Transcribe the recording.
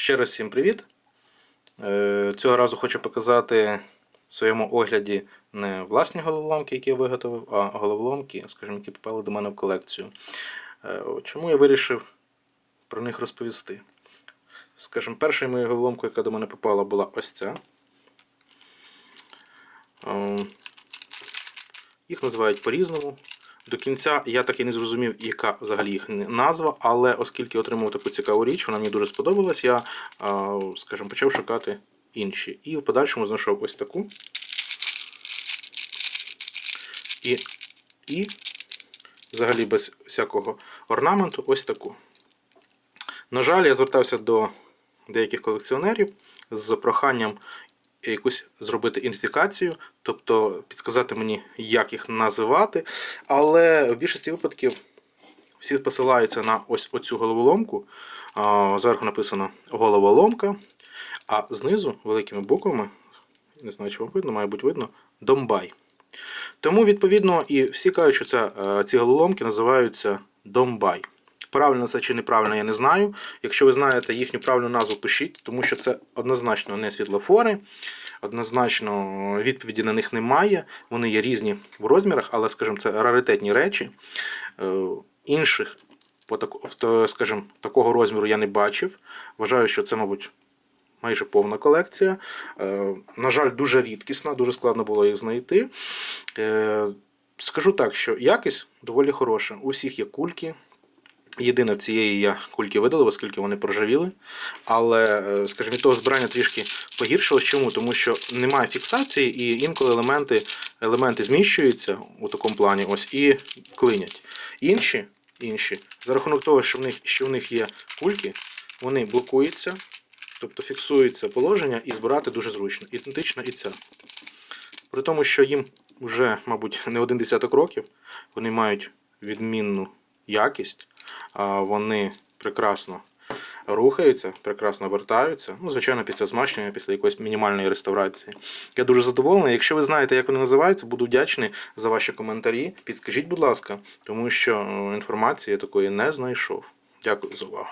Ще раз всім привіт. Е, Цього разу хочу показати в своєму огляді не власні головоломки, які я виготовив, а головоломки, скажімо, які попали до мене в колекцію. Е, Чому я вирішив про них розповісти? Скажімо, першою моєю головоломкою, яка до мене попала, була ось ця. Е, Їх називають по-різному. До кінця я так і не зрозумів, яка взагалі їх назва, але оскільки отримав таку цікаву річ, вона мені дуже сподобалась, я, скажімо, почав шукати інші. І в подальшому знайшов ось таку. І, і взагалі без всякого орнаменту, ось таку. На жаль, я звертався до деяких колекціонерів з проханням якусь зробити ідентифікацію, тобто підказати мені, як їх називати. Але в більшості випадків всі посилаються на ось оцю головоломку. Зверху написано головоломка, а знизу великими буквами, не знаю, чи вам видно, має бути видно, Домбай. Тому, відповідно, і всі кажуть, що це, ці головоломки називаються Домбай. Правильно це чи неправильно, я не знаю. Якщо ви знаєте їхню правильну назву, пишіть, тому що це однозначно не світлофори, однозначно відповіді на них немає. Вони є різні в розмірах, але, скажімо, це раритетні речі. Е, Інших, скажімо, такого розміру я не бачив. Вважаю, що це, мабуть, майже повна колекція. Е, На жаль, дуже рідкісна, дуже складно було їх знайти. Е, Скажу так, що якість доволі хороша. У всіх є кульки. Єдине, цієї я кульки видалив, оскільки вони проржавіли. Але, е, скажімо, того збирання трішки погіршилось. Чому? Тому що немає фіксації, і інколи елементи, елементи зміщуються у такому плані ось і клинять. Інші, інші, за рахунок того, що в них, що в них є кульки, вони блокуються, тобто фіксується положення і збирати дуже зручно. Ідентично і ця. При тому, що їм вже, мабуть, не один десяток років, вони мають відмінну якість, вони прекрасно рухаються, прекрасно вертаються. Ну, звичайно, після змащення, після якоїсь мінімальної реставрації. Я дуже задоволений. Якщо ви знаєте, як вони називаються, буду вдячний за ваші коментарі. Підскажіть, будь ласка, тому що е, інформації я такої не знайшов. Дякую за увагу.